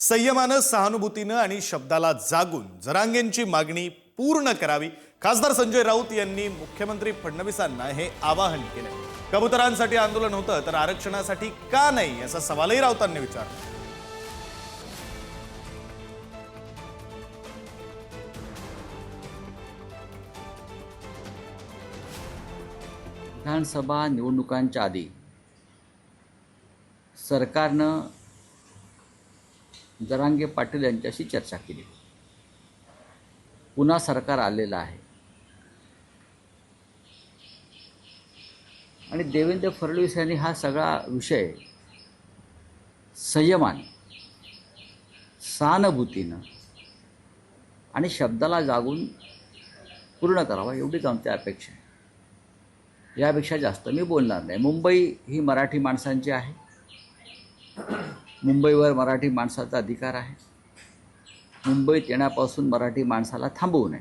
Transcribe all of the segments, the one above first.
संयमानं सहानुभूतीनं आणि शब्दाला जागून जरांगेंची मागणी पूर्ण करावी. खासदार संजय राऊत यांनी मुख्यमंत्री फडणवीसांना हे आवाहन केलं. कबुतरांसाठी आंदोलन होतं तर आरक्षणासाठी का नाही असा सवालही राऊतांनी विचारला. विधानसभा निवडणुकांच्या आधी सरकारनं जरांगे पाटील यांच्याशी चर्चा केली. पुन्हा सरकार आलेलं आहे. आणि देवेंद्र फडणवीस यांनी हा सगळा विषय संयमाने सहानुभूतीनं आणि शब्दाला जागून पूर्ण करावा एवढीच आमची अपेक्षा आहे. यापेक्षा जास्त मी बोलणार नाही. मुंबई ही मराठी माणसांची आहे. मुंबईवर मराठी माणसाचा अधिकार आहे. मुंबईत येण्यापासून मराठी माणसाला थांबवू नये.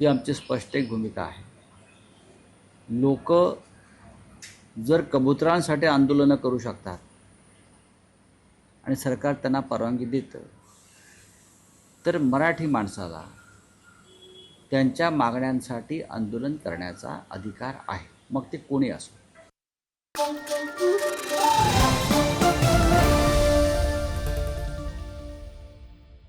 ही आमची स्पष्ट एक भूमिका आहे. लोक जर कबुतरांसाठी आंदोलनं करू शकतात आणि सरकार त्यांना परवानगी देतं तर मराठी माणसाला त्यांच्या मागण्यांसाठी आंदोलन करण्याचा अधिकार आहे. मग ते कोणी असो?